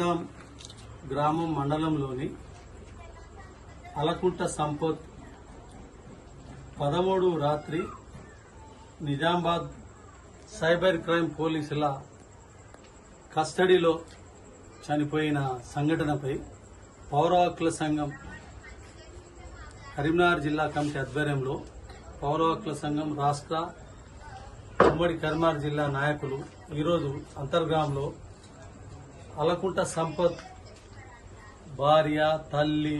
అంతర్గాం గ్రామం మండలంలోని అలకుంట సంపత్ పదమూడు రాత్రి నిజామాబాద్ సైబర్ క్రైమ్ పోలీసుల కస్టడీలో చనిపోయిన సంఘటనపై పౌర హక్కుల సంఘం కరీంనగర్ జిల్లా కమిటీ ఆధ్వర్యంలో పౌర హక్కుల సంఘం రాష్ట్ర ఉమ్మడి కరీంనగర్ జిల్లా నాయకులు ఈరోజు అంతర్గ్రామంలో అలకుంట సంపత్ భార్య తల్లి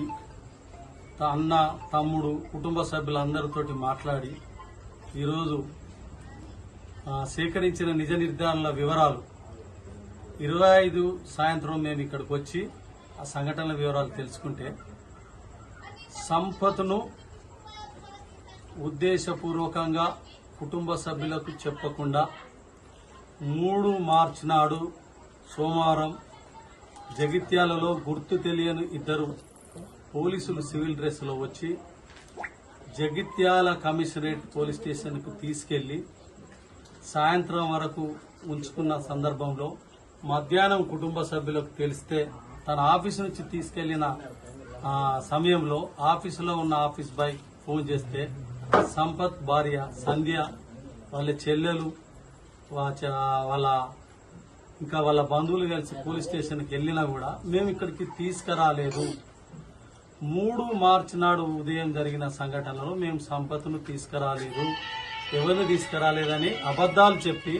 త- అన్న తమ్ముడు కుటుంబ సభ్యులందరితోటి మాట్లాడి ఈరోజు సేకరించిన నిజ నిర్ధారణల వివరాలు. ఇరవై ఐదు సాయంత్రం మేము ఇక్కడికి వచ్చి ఆ సంఘటనల వివరాలు తెలుసుకుంటే సంపత్ను ఉద్దేశపూర్వకంగా కుటుంబ సభ్యులకు చెప్పకుండా మూడు మార్చి నాడు సోమవారం జగిత్యాలలో గుర్తు తెలియని ఇద్దరు పోలీసులు సివిల్ డ్రెస్లో వచ్చి జగిత్యాల కమిషనరేట్ పోలీస్ స్టేషన్కు తీసుకెళ్ళి సాయంత్రం వరకు ఉంచుకున్న సందర్భంలో మధ్యాహ్నం కుటుంబ సభ్యులకు తెలిస్తే తన ఆఫీస్ నుంచి తీసుకెళ్ళిన సమయంలో ఆఫీసులో ఉన్న ఆఫీస్ బాయ్ ఫోన్ చేస్తే సంపత్ భార్య సంధ్య వాళ్ళ చెల్లెలు వాళ్ళ ఇంకా వాళ్ళ బంధువులు కలిసి పోలీస్ స్టేషన్కి వెళ్ళినా కూడా మేము ఇక్కడికి తీసుకురాలేదు. మూడు మార్చి నాడు ఉదయం జరిగిన సంఘటనలో మేము సంపత్తును తీసుకురాలేదు. ఎవరిని తీసుకురాలేదని అబద్ధాలు చెప్పి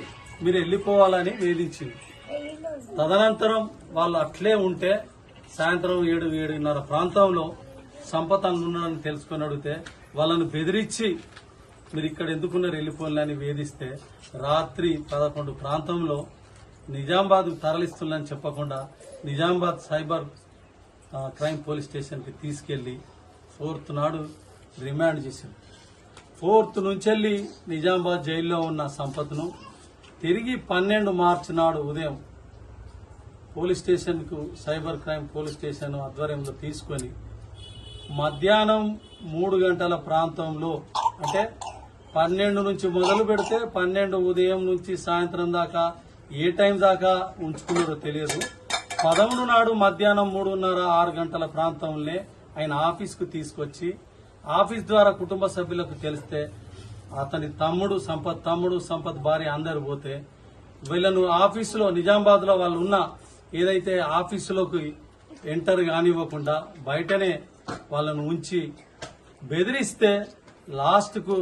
మీరు వెళ్ళిపోవాలని వేధించింది. తదనంతరం వాళ్ళు అట్లే ఉంటే సాయంత్రం ఏడు ఏడున్నర ప్రాంతంలో సంపత్ ఉన్నాడని తెలుసుకొని అడిగితే వాళ్ళని బెదిరించి మీరు ఇక్కడ ఎందుకున్నారు వెళ్ళిపోవాలని వేధిస్తే రాత్రి పదకొండు ప్రాంతంలో నిజామాబాద్ తరలిస్తున్నారని చెప్పకుండా నిజామాబాద్ సైబర్ క్రైమ్ పోలీస్ స్టేషన్కి తీసుకెళ్ళి ఫోర్త్ నాడు రిమాండ్ చేశారు ఫోర్త్ నుంచి నిజామాబాద్ జైల్లో ఉన్న సంపత్ను తిరిగి పన్నెండు మార్చి నాడు ఉదయం పోలీస్ స్టేషన్కు సైబర్ క్రైమ్ పోలీస్ స్టేషన్ ఆధ్వర్యంలో తీసుకొని మధ్యాహ్నం మూడు గంటల ప్రాంతంలో అంటే పన్నెండు నుంచి మొదలు పెడితే పన్నెండు ఉదయం నుంచి సాయంత్రం దాకా ఏ టైం దాకా ఉంచుకున్నారో తెలియదు. పదమూడు నాడు మధ్యాహ్నం మూడున్నర ఆరు గంటల ప్రాంతంలో ఆయన ఆఫీస్కు తీసుకొచ్చి ఆఫీస్ ద్వారా కుటుంబ సభ్యులకు తెలిస్తే అతని తమ్ముడు సంపత్ తమ్ముడు సంపత్ భార్య అందరు పోతే వీళ్ళను ఆఫీసులో నిజామాబాద్లో వాళ్ళు ఉన్న ఏదైతే ఆఫీసులోకి ఎంటర్ కానివ్వకుండా బయటనే వాళ్ళను ఉంచి బెదిరిస్తే లాస్ట్కు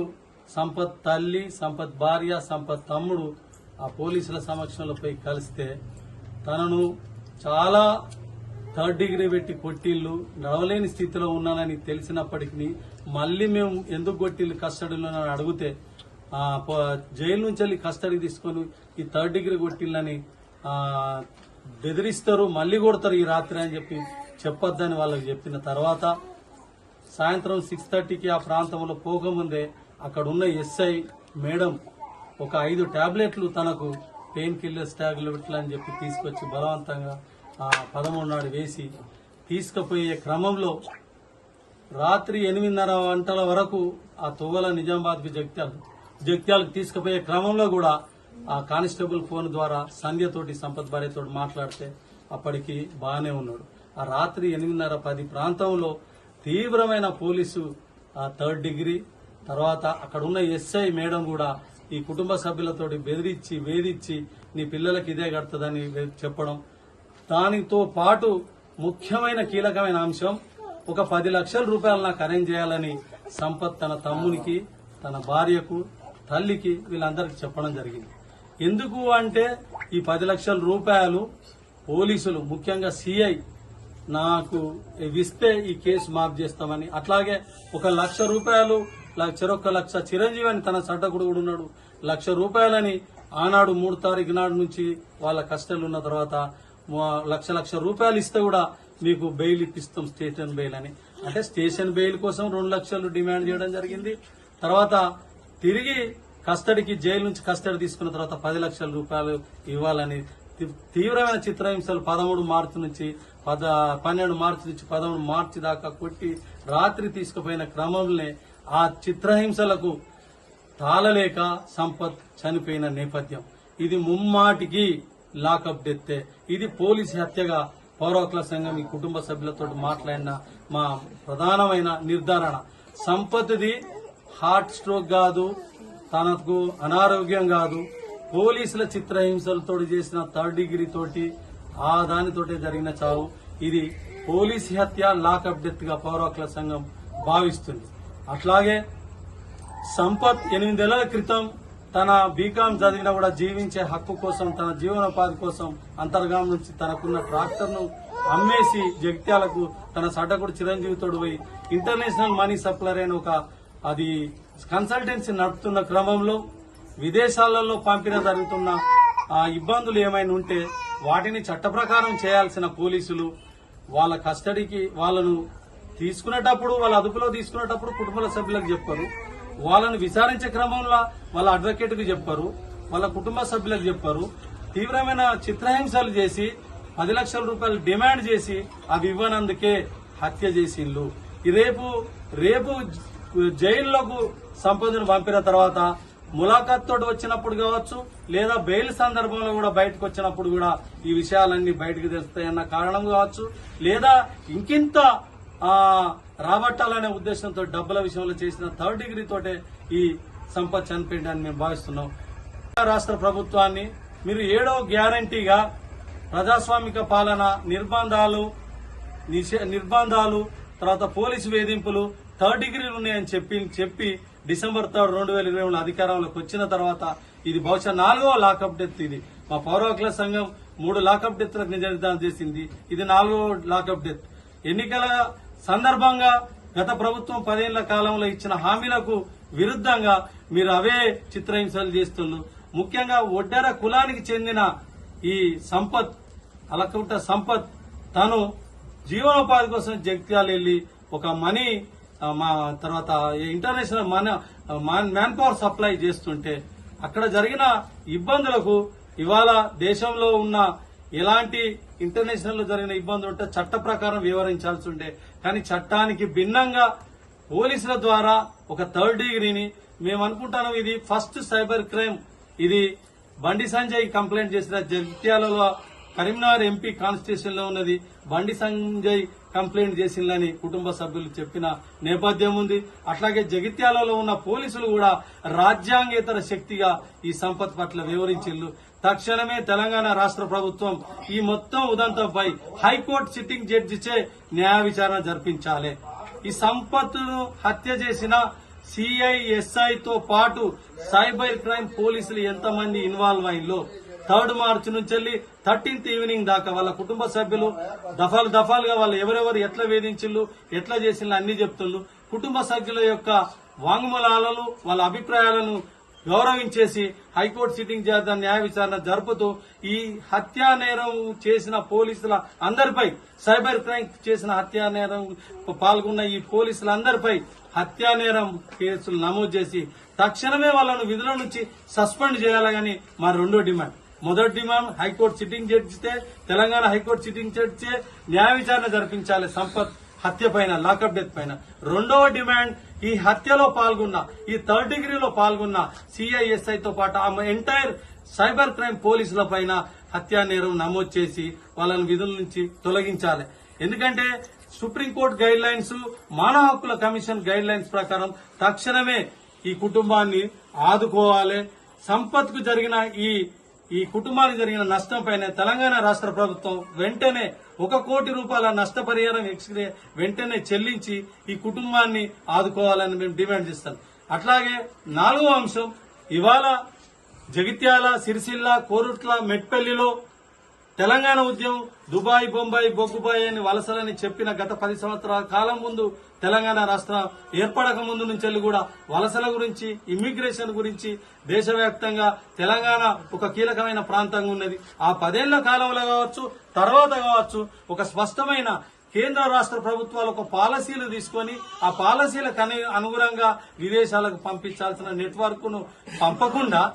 సంపత్ తల్లి సంపత్ భార్య సంపత్ తమ్ముడు ఆ పోలీసుల సమక్షంలో పోయి కలిస్తే తనను చాలా థర్డ్ డిగ్రీ పెట్టి కొట్టిళ్ళు నడవలేని స్థితిలో ఉన్నానని తెలిసినప్పటికీ మళ్ళీ మేము ఎందుకు కొట్టిళ్ళు కస్టడీలో అడిగితే జైలు నుంచి వెళ్ళి కస్టడీ తీసుకొని ఈ థర్డ్ డిగ్రీ కొట్టిళ్ళని బెదిరిస్తారు మళ్ళీ కొడతారు ఈ రాత్రి అని చెప్పి చెప్పొద్దని వాళ్ళకి చెప్పిన తర్వాత సాయంత్రం సిక్స్ థర్టీకి ఆ ప్రాంతంలో పోకముందే అక్కడ ఉన్న ఎస్ఐ మేడం ఒక ఐదు టాబ్లెట్లు తనకు పెయిన్ కిల్లర్స్ టాబ్లెట్లు అని చెప్పి తీసుకొచ్చి బలవంతంగా ఆ పదమూడు నాడు వేసి తీసుకుపోయే క్రమంలో రాత్రి ఎనిమిదిన్నర గంటల వరకు ఆ తువ్వల నిజామాబాద్ జగిత్యాల జగిత్యాలకు తీసుకుపోయే క్రమంలో కూడా ఆ కానిస్టేబుల్ ఫోన్ ద్వారా సంధ్యతోటి సంపత్ భార్యతో మాట్లాడితే అప్పటికి బాగానే ఉన్నాడు. ఆ రాత్రి ఎనిమిదిన్నర పది ప్రాంతంలో తీవ్రమైన పోలీసు ఆ థర్డ్ డిగ్రీ తర్వాత అక్కడ ఉన్న ఎస్ఐ మేడం కూడా ఈ కుటుంబ సభ్యులతోటి బెదిరించి వేధించి నీ పిల్లలకి ఇదే కడుతుందని చెప్పడం దానితో పాటు ముఖ్యమైన కీలకమైన అంశం ఒక పది లక్షల రూపాయలు నాకు అరేంజ్ చేయాలని సంపత్ తన తమ్మునికి తన భార్యకు తల్లికి వీళ్ళందరికీ చెప్పడం జరిగింది. ఎందుకు అంటే ఈ పది లక్షల రూపాయలు పోలీసులు ముఖ్యంగా సిఐ నాకు ఇస్తే ఈ కేసు మాఫ్ చేస్తామని. అట్లాగే ఒక లక్ష రూపాయలు చెరొక్క లక్ష చిరంజీవి అని తన సడ్డకుడు కూడా ఉన్నాడు. లక్ష రూపాయలని ఆనాడు మూడు తారీఖు నాడు నుంచి వాళ్ళ కష్టాలు ఉన్న తర్వాత లక్ష లక్ష రూపాయలు ఇస్తే కూడా మీకు బెయిల్ ఇప్పిస్తాం స్టేషన్ బెయిల్ అని. అంటే స్టేషన్ బెయిల్ కోసం రెండు లక్షలు డిమాండ్ చేయడం జరిగింది. తర్వాత తిరిగి కస్టడీకి జైలు నుంచి కస్టడీ తీసుకున్న తర్వాత పది లక్షల రూపాయలు ఇవ్వాలని తీవ్రమైన చిత్రహింసలు పదమూడు మార్చి నుంచి పద పన్నెండు మార్చి నుంచి పదమూడు మార్చి దాకా కొట్టి రాత్రి తీసుకుపోయిన క్రమంలోనే ఆ చిత్రహింసలకు తాళలేక సంపత్ చనిపోయిన నేపథ్యం. ఇది ముమ్మాటికి లాకప్ డెత్తే. ఇది పోలీసు హత్యగా పౌర సంఘం ఈ కుటుంబ సభ్యులతో మాట్లాడిన మా ప్రధానమైన నిర్ధారణ. సంపత్తిది హార్ట్ స్ట్రోక్ కాదు తనకు అనారోగ్యం కాదు. పోలీసుల చిత్రహింసలతో చేసిన థర్డ్ డిగ్రీ తోటి ఆ దానితోటే జరిగిన చావు. ఇది పోలీస్ హత్య లాకప్ డెత్గా పౌర సంఘం భావిస్తుంది. అట్లాగే సంపత్ ఎనిమిదేళ్ళ క్రితం తన బీకాం చదివినా కూడా జీవించే హక్కు కోసం తన జీవనోపాధి కోసం అంతర్గాం నుంచి తనకున్న ట్రాక్టర్ను అమ్మేసి జగిత్యాలకు తన సడ్డకుడు చిరంజీవితోడు పోయి ఇంటర్నేషనల్ మనీ సప్లర్ అయిన ఒక అది కన్సల్టెన్సీ నడుపుతున్న క్రమంలో విదేశాలలో పంపిన జరుగుతున్న ఆ ఇబ్బందులు ఏమైనా ఉంటే వాటిని చట్ట చేయాల్సిన పోలీసులు వాళ్ళ కస్టడీకి వాళ్ళను తీసుకునేటప్పుడు వాళ్ళ అదుపులో తీసుకునేటప్పుడు కుటుంబ సభ్యులకు చెప్పారు వాళ్ళని విచారించే క్రమంలో వాళ్ళ అడ్వకేట్ చెప్పారు వాళ్ళ కుటుంబ సభ్యులకు చెప్పారు తీవ్రమైన చిత్రహింసలు చేసి పది లక్షల రూపాయలు డిమాండ్ చేసి అవి ఇవ్వనందుకే హత్య చేసిండ్లు. ఈ రేపు రేపు జైల్లోకి సంపదను పంపిన తర్వాత ములాఖాత్ తోటి వచ్చినప్పుడు కావచ్చు లేదా బెయిల్ సందర్భంలో కూడా బయటకు వచ్చినప్పుడు కూడా ఈ విషయాలన్నీ బయటకు తెలుస్తాయన్న కారణం కావచ్చు లేదా ఇంకింత రాబట్టాలనే ఉద్దేశంతో డబ్బుల విషయంలో చేసిన థర్డ్ డిగ్రీ తోటే ఈ సంపత్ చనిపోయిందని మేము భావిస్తున్నాం. రాష్ట్ర ప్రభుత్వాన్ని మీరు ఏడో గ్యారంటీగా ప్రజాస్వామిక పాలన నిర్బంధాలు నిషే- నిర్బంధాలు తర్వాత పోలీసు వేధింపులు థర్డ్ డిగ్రీలు ఉన్నాయని చెప్పి చెప్పి డిసెంబర్ థర్డ్ రెండు వేల ఇరవై మూడు అధికారంలోకి వచ్చిన తర్వాత ఇది బహుశా నాలుగో లాకప్ డెత్ ఇది. మా పౌర హక్కుల సంఘం మూడు లాకప్ డెత్లకు నిర్ధారణ చేసింది. ఇది నాలుగో లాకప్ డెత్. ఎన్నికల సందర్భంగా గత ప్రభుత్వం పదేళ్ళ కాలంలో ఇచ్చిన హామీలకు విరుద్ధంగా మీరు అవే చిత్రహింసలు చేస్తున్నారు. ముఖ్యంగా ఒడ్డెర కులానికి చెందిన ఈ సంపత్ అలకుంట సంపత్ తను జీవనోపాధి కోసం జగ్త్యాలు వెళ్ళి ఒక మనీ మా తర్వాత ఇంటర్నేషనల్ మన మ్యాన్ పవర్ సప్లై చేస్తుంటే అక్కడ జరిగిన ఇబ్బందులకు ఇవాళ దేశంలో ఉన్న ఎలాంటి ఇంటర్నేషనల్లో జరిగిన ఇబ్బందులు ఉంటే చట్ట ప్రకారం వివరించాల్సి ఉండే. కానీ చట్టానికి భిన్నంగా పోలీసుల ద్వారా ఒక థర్డ్ డిగ్రీని మేము అనుకుంటాను ఇది ఫస్ట్ సైబర్ క్రైమ్. ఇది బండి సంజయ్ కంప్లైంట్ చేసిన జగిత్యాలలో కరీంనగర్ ఎంపీ కాన్స్టిట్యూషన్లో ఉన్నది. బండి సంజయ్ కంప్లైంట్ చేసిందని కుటుంబ సభ్యులు చెప్పిన నేపథ్యం ఉంది. అట్లాగే జగిత్యాలలో ఉన్న పోలీసులు కూడా రాజ్యాంగేతర శక్తిగా ఈ సంపత్ పట్ల వివరించిల్లు తక్షణమే తెలంగాణ రాష్ట్ర ప్రభుత్వం ఈ మొత్తం ఉదంతంపై హైకోర్టు సిట్టింగ్ జడ్జిచే న్యాయ విచారణ జరిపించాలి. ఈ సంపత్తును హత్య చేసిన సిఐఎస్ఐ తో పాటు సైబర్ క్రైమ్ పోలీసులు ఎంతమంది ఇన్వాల్వ్ అయిందో థర్డ్ మార్చ్ నుంచి వెళ్ళి థర్టీన్త్ ఈవినింగ్ దాకా వాళ్ళ కుటుంబ సభ్యులు దఫాలు దఫాలుగా వాళ్ళు ఎవరెవరు ఎట్లా వేధించిల్లు ఎట్లా చేసిన అన్ని చెప్తుండ్రు కుటుంబ సభ్యుల యొక్క వాంగ్మూలాలను వాళ్ళ అభిప్రాయాలను గౌరవించేసి హైకోర్టు సిట్టింగ్ చేద్దాం న్యాయ విచారణ జరుపుతూ ఈ హత్యా నేరం చేసిన పోలీసుల అందరిపై సైబర్ క్రైమ్ చేసిన హత్యా నేరం పాల్గొన్న ఈ పోలీసులందరిపై హత్యా నేరం కేసులు నమోదు చేసి తక్షణమే వాళ్ళను విధుల నుంచి సస్పెండ్ చేయాలని మా రెండో డిమాండ్. మొదటి డిమాండ్ హైకోర్టు సిట్టింగ్ జడ్జితే తెలంగాణ హైకోర్టు సిట్టింగ్ జడ్జితే న్యాయ విచారణ జరిపించాలి సంపత్ హత్య పైన లాకప్ డెత్ పైన. రెండవ డిమాండ్ ఈ హత్యలో పాల్గొన్న ఈ థర్డ్ డిగ్రీలో పాల్గొన్న సిఐఎస్ఐతో పాటు ఆమె ఎంటైర్ సైబర్ క్రైమ్ పోలీసుల పైన హత్యా నేరం నమోదు చేసి వాళ్ళని విధుల నుంచి తొలగించాలి. ఎందుకంటే సుప్రీంకోర్టు గైడ్ లైన్స్ మానవ హక్కుల కమిషన్ గైడ్ లైన్స్ ప్రకారం తక్షణమే ఈ కుటుంబాన్ని ఆదుకోవాలి. సంపత్కు జరిగిన ఈ ఈ కుటుంబానికి జరిగిన నష్టంపైన తెలంగాణ రాష్ట్ర ప్రభుత్వం వెంటనే ఒక కోటి రూపాయల నష్టపరిహారం ఎక్స్రే వెంటనే చెల్లించి ఈ కుటుంబాన్ని ఆదుకోవాలని మేము డిమాండ్ చేస్తాం. అట్లాగే నాలుగో అంశం ఇవాళ జగిత్యాల సిరిసిల్ల కోరుట్ల మెట్పల్లిలో తెలంగాణ ఉద్యమం దుబాయ్ బొంబాయి బొగ్గుబాయి అని వలసలని చెప్పిన గత పది సంవత్సరాల కాలం ముందు తెలంగాణ రాష్ట్రం ఏర్పడక ముందు నుంచి కూడా వలసల గురించి ఇమ్మిగ్రేషన్ గురించి దేశవ్యాప్తంగా తెలంగాణ ఒక కీలకమైన ప్రాంతంగా ఉన్నది. ఆ పదేళ్ళ కాలంలో కావచ్చు తర్వాత కావచ్చు ఒక స్పష్టమైన కేంద్ర రాష్ట్ర ప్రభుత్వాలు ఒక పాలసీలు తీసుకొని ఆ పాలసీలకు అనుగుణంగా విదేశాలకు పంపించాల్సిన నెట్వర్క్ను పంపకుండా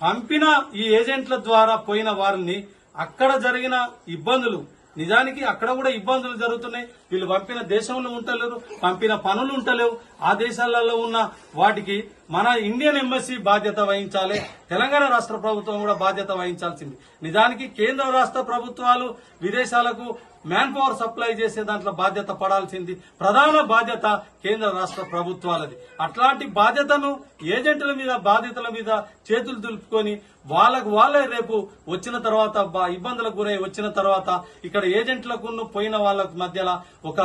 పంపిన ఈ ఏజెంట్ల ద్వారా పోయిన వారిని అక్కడ జరిగిన ఇబ్బందులు నిజానికి అక్కడ కూడా ఇబ్బందులు జరుగుతున్నాయి. వీళ్ళు పంపిన దేశంలో ఉంటలేరు పంపిన పనులు ఉంటలేవు. ఆ దేశాలలో ఉన్న వాటికి మన ఇండియన్ ఎంబసీ బాధ్యత వహించాలి తెలంగాణ రాష్ట్ర ప్రభుత్వం కూడా బాధ్యత వహించాల్సింది. నిజానికి కేంద్ర రాష్ట్ర ప్రభుత్వాలు విదేశాలకు మ్యాన్ పవర్ సప్లై చేసే దాంట్లో బాధ్యత పడాల్సింది ప్రధాన బాధ్యత కేంద్ర రాష్ట్ర ప్రభుత్వాలది. అట్లాంటి బాధ్యతను ఏజెంట్ల మీద బాధ్యతల మీద చేతులు దులుపుకొని వాళ్ళకు వాళ్ళే రేపు వచ్చిన తర్వాత బా- ఇబ్బందులకు గురై వచ్చిన తర్వాత ఇక్కడ ఏజెంట్లకు పోయిన వాళ్ళకు మధ్యలో ఒక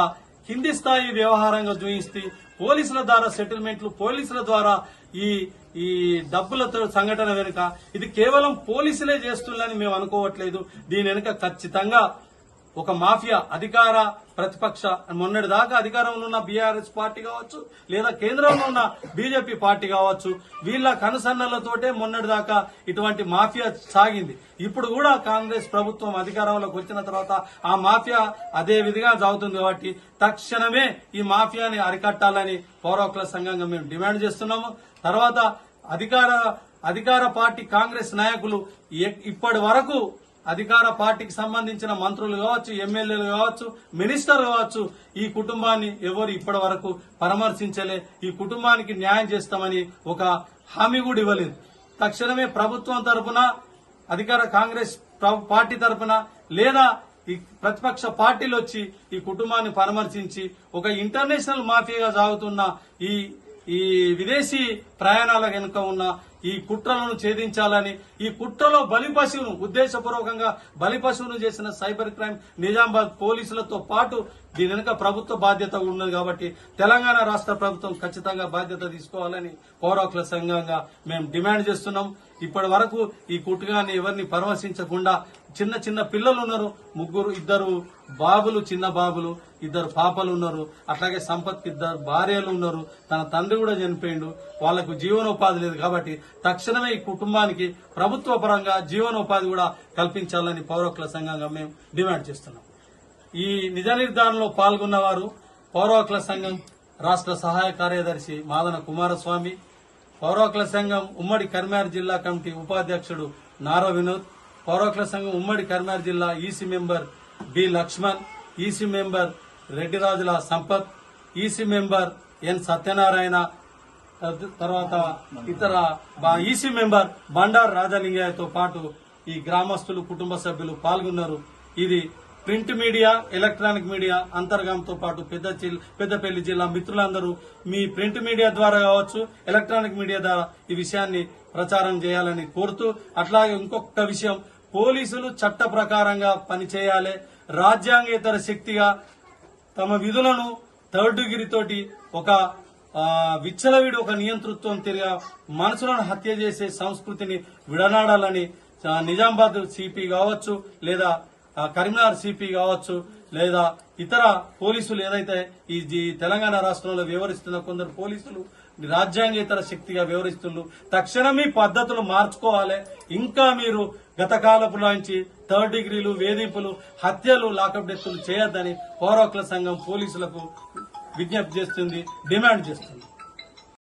కింది స్థాయి వ్యవహారంగా చూయిస్తే పోలీసుల ద్వారా సెటిల్మెంట్లు పోలీసుల ద్వారా ఈ ఈ డబ్బులతో సంఘటన వెనుక ఇది కేవలం పోలీసులే చేస్తుందని మేము అనుకోవట్లేదు. దీని వెనుక ఖచ్చితంగా ఒక మాఫియా అధికార ప్రతిపక్ష మొన్నటి దాకా అధికారంలో ఉన్న బీఆర్ఎస్ పార్టీ కావచ్చు లేదా కేంద్రంలో ఉన్న బీజేపీ పార్టీ కావచ్చు వీళ్ళ కనుసన్నలతోటే మొన్నటి దాకా ఇటువంటి మాఫియా సాగింది. ఇప్పుడు కూడా కాంగ్రెస్ ప్రభుత్వం అధికారంలోకి వచ్చిన తర్వాత ఆ మాఫియా అదే విధిగా సాగుతుంది కాబట్టి తక్షణమే ఈ మాఫియాని అరికట్టాలని పౌరకుల సంఘంగా మేము డిమాండ్ చేస్తున్నాము. తర్వాత అధికార అధికార పార్టీ కాంగ్రెస్ నాయకులు ఇప్పటి వరకు అధికార పార్టీకి సంబంధించిన మంత్రులు కావచ్చు ఎమ్మెల్యేలు కావచ్చు మినిస్టర్ కావచ్చు ఈ కుటుంబాన్ని ఎవరు ఇప్పటి వరకు పరామర్శించలే. ఈ కుటుంబానికి న్యాయం చేస్తామని ఒక హామీ కూడా ఇవ్వలేదు. తక్షణమే ప్రభుత్వం తరఫున అధికార కాంగ్రెస్ ప్ర- పార్టీ తరపున లేదా ఈ ప్రతిపక్ష పార్టీలు వచ్చి ఈ కుటుంబాన్ని పరామర్శించి ఒక ఇంటర్నేషనల్ మాఫియాగా సాగుతున్న ఈ ఈ విదేశీ ప్రయాణాల వెనుక ఉన్న ఈ కుట్రలను ఛేదించాలని ఈ కుట్రలో బలి పశువును ఉద్దేశపూర్వకంగా బలి పశువును చేసిన సైబర్ క్రైమ్ నిజామాబాద్ పోలీసులతో పాటు దీని వెనుక ప్రభుత్వ బాధ్యత ఉన్నది కాబట్టి తెలంగాణ రాష్ట్ర ప్రభుత్వం ఖచ్చితంగా బాధ్యత తీసుకోవాలని పౌరకుల సంఘంగా మేము డిమాండ్ చేస్తున్నాం. ఇప్పటి వరకు ఈ కుటుంబాన్ని ఎవరిని పరామర్శించకుండా చిన్న చిన్న పిల్లలు ఉన్నారు. ముగ్గురు ఇద్దరు బాబులు చిన్న బాబులు ఇద్దరు పాపలు ఉన్నారు. అట్లాగే సంపత్ ఇద్దరు భార్యలు ఉన్నారు. తన తండ్రి కూడా చనిపోయిండు. వాళ్ళకు జీవనోపాధి లేదు కాబట్టి తక్షణమే ఈ కుటుంబానికి ప్రభుత్వ పరంగా జీవనోపాధి కూడా కల్పించాలని పౌరకుల సంఘంగా మేము డిమాండ్ చేస్తున్నాం. ఈ నిజ నిర్ధారణలో పాల్గొన్న వారు పౌరకుల సంఘం రాష్ట్ర సహాయ కార్యదర్శి మాదన కుమారస్వామి పౌరకుల సంఘం ఉమ్మడి కర్మార్ జిల్లా కమిటీ ఉపాధ్యక్షుడు నారా వినోద్ పౌరకుల సంఘం ఉమ్మడి కరీంనగర్ జిల్లా EC member B Laxman EC member రెడ్డిరాజుల Sampath EC member N Satyanarayana తర్వాత ఇతర బా- ఈసీ మెంబర్ బండార్ రాజలింగయ్యతో పాటు ఈ గ్రామస్తులు కుటుంబ సభ్యులు పాల్గొన్నారు. ఇది ప్రింట్ మీడియా ఎలక్ట్రానిక్ మీడియా అంతర్గంతో పాటు పెద్ద పెద్దపల్లి జిల్లా మిత్రులందరూ మీ ప్రింట్ మీడియా ద్వారా కావచ్చు ఎలక్ట్రానిక్ మీడియా ద్వారా ఈ విషయాన్ని ప్రచారం చేయాలని కోరుతూ అట్లాగే ఇంకొక విషయం పోలీసులు చట్ట ప్రకారంగా పనిచేయాలి. రాజ్యాంగేతర శక్తిగా తమ విధులను థర్డ్ డిగ్రీ తోటి ఒక విచ్చలవిడి ఒక నియంతృత్వం తిరిగా మనుషులను హత్య చేసే సంస్కృతిని విడనాడాలని నిజామాబాద్ సిపి కావచ్చు లేదా కరీంనగర్ సిపి కావచ్చు లేదా ఇతర పోలీసులు ఏదైతే ఈ తెలంగాణ రాష్ట్రంలో వివరిస్తున్న కొందరు పోలీసులు రాజ్యాంగేతర శక్తిగా వ్యవహరిస్తున్నారు తక్షణమే ఈ పద్ధతులు మార్చుకోవాలి. ఇంకా మీరు గత కాలపు నుంచి థర్డ్ డిగ్రీలు వేధింపులు హత్యలు లాకప్ డెత్తులు చేయొద్దని పౌరకుల సంఘం పోలీసులకు విజ్ఞప్తి చేస్తుంది డిమాండ్ చేస్తుంది.